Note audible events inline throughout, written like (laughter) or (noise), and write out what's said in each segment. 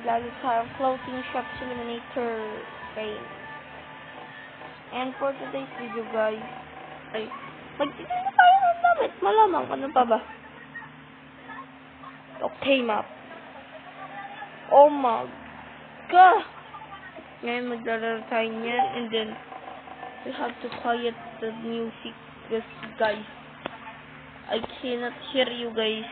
maglalaro tayo floating shop eliminator game. And for today's video guys, ay, magtitin na tayo ng damit. Malamang, ano pa ba? Okay, map. Oh my god! Ngayon maglalaro tayo niyan and then we have to quiet the music guys, I cannot hear you guys.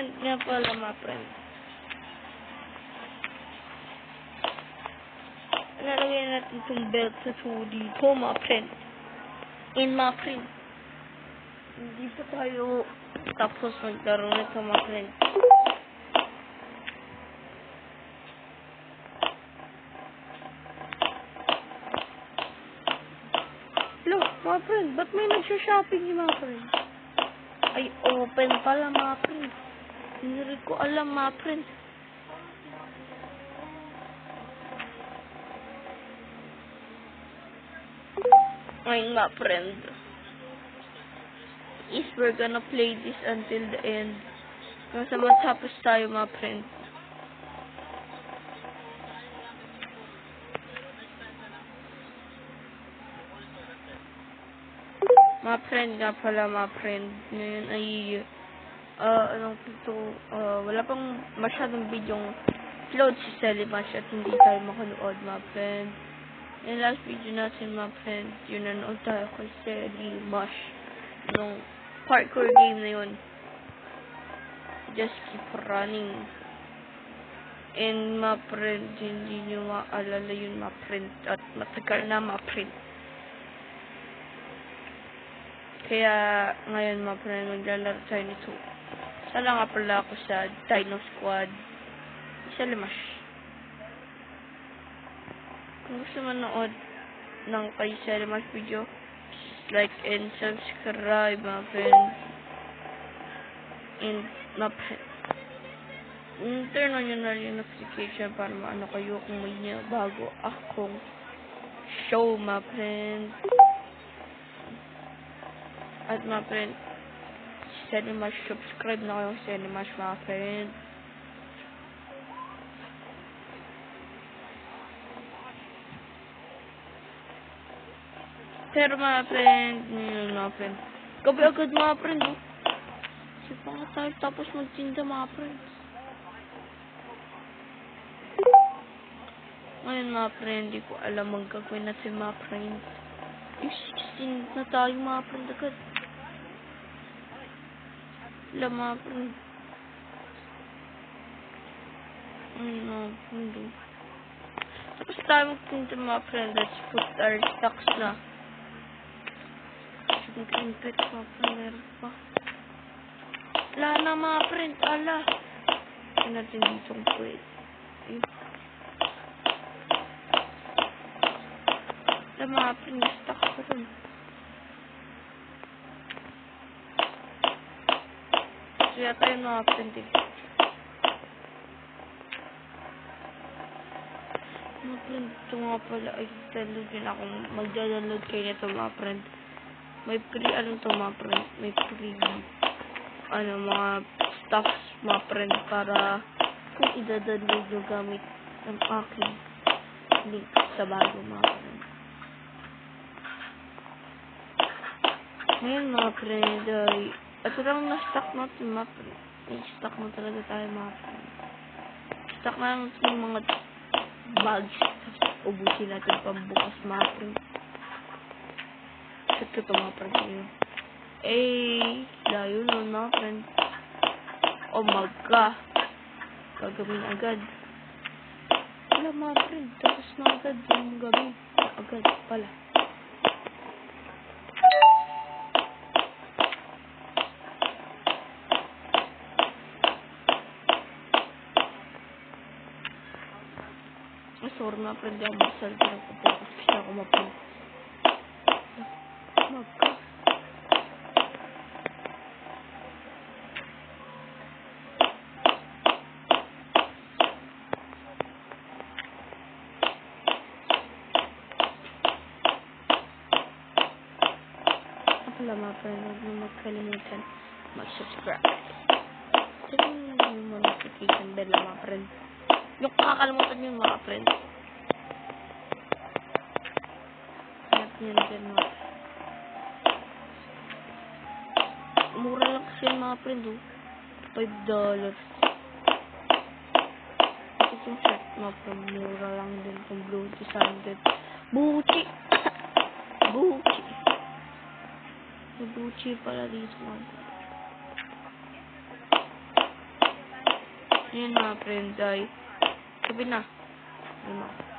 Ma-print nga pala, ma-print. Nalagay natin itong belt sa two dito, ma-print. In ma-print. Hindi pa tayo tapos maglaro nito, ma-print. Hello, mga friend, ba't may nagsha-shopping yung mga friend? Ay, open pala mga friend. Hindi rin ko alam mga friend. Ay, mga friend. Is we're gonna play this until the end. Nasa matapos tayo mga friend. Mga friend nga pala, mga friend. Ngayon ay, ah, anong ito, ah, wala pang masyadong bidyong upload si Selimash at hindi tayo makanood, mga friend. Yung last video natin, mga friend, yun nanood tayo kay Selimash. Nung parkour game na yun. Just keep running. And mga friend, hindi nyo maalala yun, mga friend. At matagal na, mga friend. Kaya, ngayon mga friend, maglalaro tayo nito. Sana nga pala ako sa Dino Squad. Isa limash. Kung gusto manood ng kay Selimash video, like and subscribe mga friend. And. Mm, turn on yung notification para maano kayo kung may niya bago akong show, mga friend. At mga friend, Cinemash, subscribe na kayo sa mga friend. Pero mga friend, yun mga friend. Gabi agad mga friend, oh. Kasi pa tayo tapos magtinda mga friend. Ngayon mga friend, di ko alam ang gagawin natin mga friend. Yung 16 na tayo mga friend agad. Ayun mga friend. oh. Tapos tayo magtinda mga friend. Let's put our stocks na. Pet mga friend. Meron pa. Wala na mga friend. Ala. Ito natin ditong pwede. Ayun. Wala mga friend. Stock ko rin. Kaya tayo friend eh. Mga friend, ito nga pala ay download din ako. Magda-download kayo nito mga friend. May free, ano to mga friend? May free, ano, mga stuffs mga friend para kung i-download nyo gamit ang aking link sa bago mga friend. Ngayon mga friend ay ito lang na-stock natin mga friend. May stock na talaga tayo friend. Stock na lang yung mga bags. Tapos ubusin natin pambukas friend. Shoot ko ito friend ngayon. Eh, layo nun friend. Oh my god. Gagawin agad. Wala friend. Tapos na agad yung gabi. Agad pala. Sorry nga friend, di ako magsalita ng kapag gusto ako mapag... Mapag... pala mga friend, huwag mo magkalimutan mag-subscribe. Tignan mo yung notification bell mga friend. Yung kakalimutan yun mga friend. Niyo dyan mga Mura lang kasi yun, mga friend oh. Five dollars. Kasi yung shirt mga mura lang din kung blue disanded. Buchi! (laughs) Buchi! May Buchi pala mga friend. Ayan mga friend ay sabi na. Ano?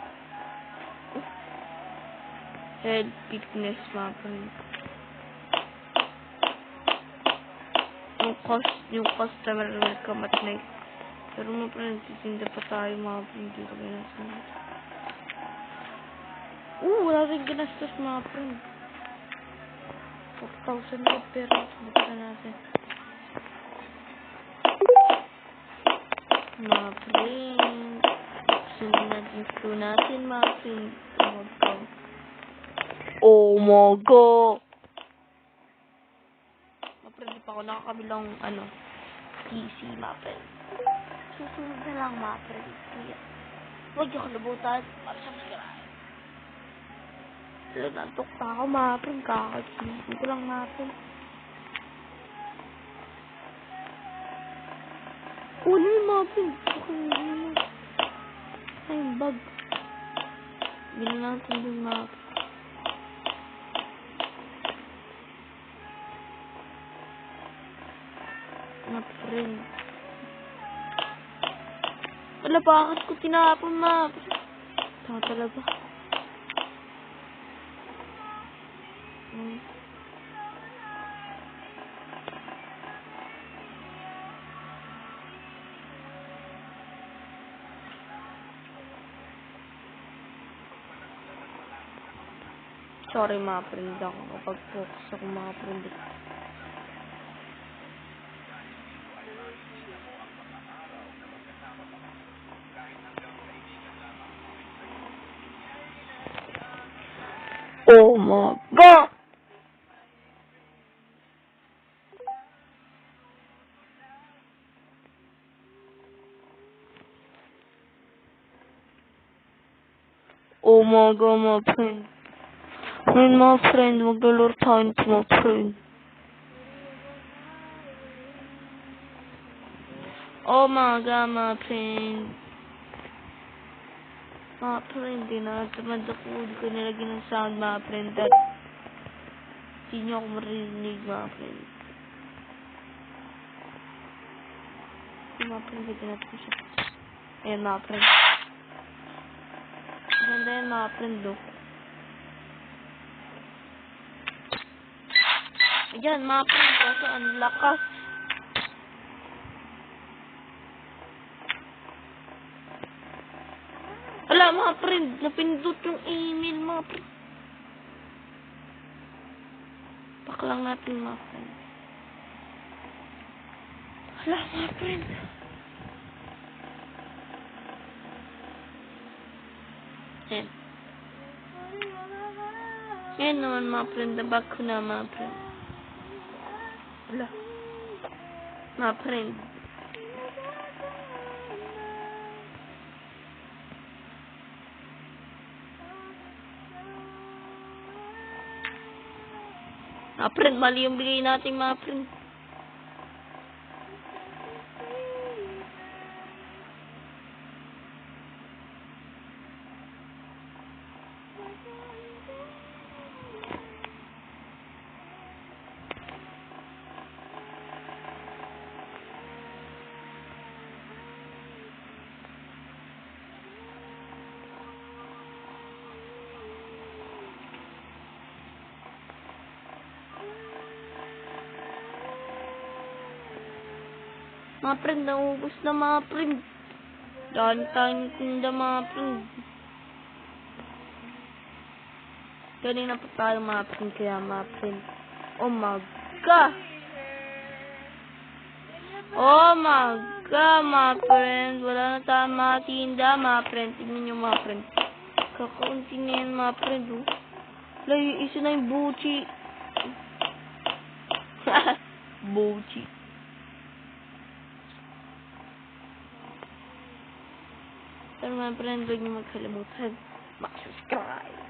Head fitness mga friend. Yung cost, yung customer welcome at night. Pero mga friend, titinda pa tayo mga friend dito kaya nasa Oo, wala rin ginastos mga friend. 4,000 na pero buksan natin. Mga friend. Buksan natin ito natin mga friend. Oh my God. Oh my God. Mga friend, di pa ako nakakabilang ano, mga friend. Susunod na lang friend. Kaya, huwag niyo kalimutan. Mag-subscribe. Nantok pa ako mga friend. Kakagising ko lang. Oh, ano yung mga na. Ay, bag. Bili natin yung mga Wala, bakit ko tinapon, ma? Tama talaga. Hmm. Sorry mga friend ako kapag focus ako mga friend. Oh my god! Oh my god, my friend. Ayun mga friend, maglalaro tayo nito mga friend. Oh my god, mga friend. Mga friend, di na tamad ako. Hindi ko nilagyan ng sound, mga friend. At hindi niyo ako marinig, mga friend. Mga friend, hindi natin siya. Ayan, mga friend. Ganda yan, mga friend, look. Ayan, mga friend, kaso ang lakas. Wala, mga friend, napindot yung email, mga friend. Pak lang natin, mga friend. Wala, mga friend. Ayan. Ayan naman, mga friend, nabag ko na, mga friend. Wala. Mga friend. Mga friend, mali yung bigay natin mga friend. Mga friend, naubos na mga friend. Dahil tayong tinda mga friend. Kanina pa tayo mga friend, kaya mga friend. Oh my God! Oh my God, mga friend. Wala na tayong mga tinda, mga friend. Tignan nyo mga friend. Kakaunti na yan mga friend, oh. Yung isa na yung buchi. (laughs) Bochi. Pero mga friend, huwag niyo magkalimutan. Mag-subscribe.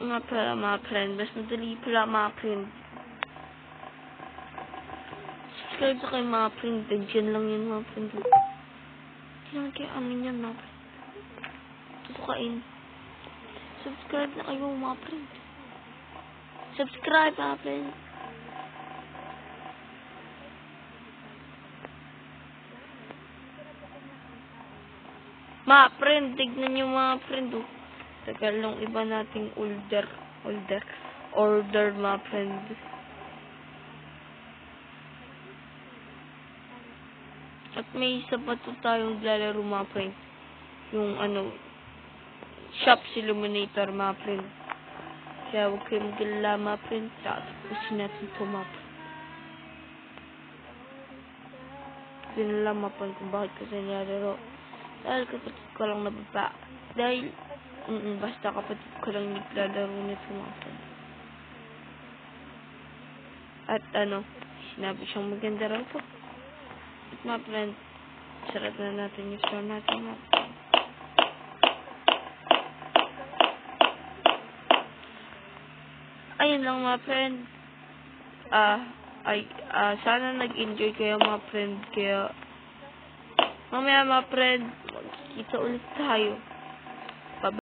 Nga pala mga friend, mas madali pala mga friend. Subscribe sa kayo mga friend, dyan lang yun mga friend. Kailangan kayo amin yan mga friend. Tutukain. Subscribe na kayo mga friend. Subscribe friend. Mga friend, tignan nyo mga friend oh. Tagal nung iba nating older, older, order mga friend. At may isa pa to tayong lalaro mga friend. Yung ano, Shops Illuminator mga friend. Kaya huwag kayong magkalala mga friend. Tatapusin natin ito mga friend. Hindi na lang mapan kung bakit ko sa nilalaro. Dahil kapatid ko lang nababa. Dahil, mm basta kapatid ko lang naglalaro nito mga. At ano, sinabi siyang maganda raw po. At mga friend, sarap na natin yung show natin mga Ayun lang mga friend. Ah, ay, ah, sana nag-enjoy kayo mga friend. Kaya, mamaya mga friend, magkikita ulit tayo.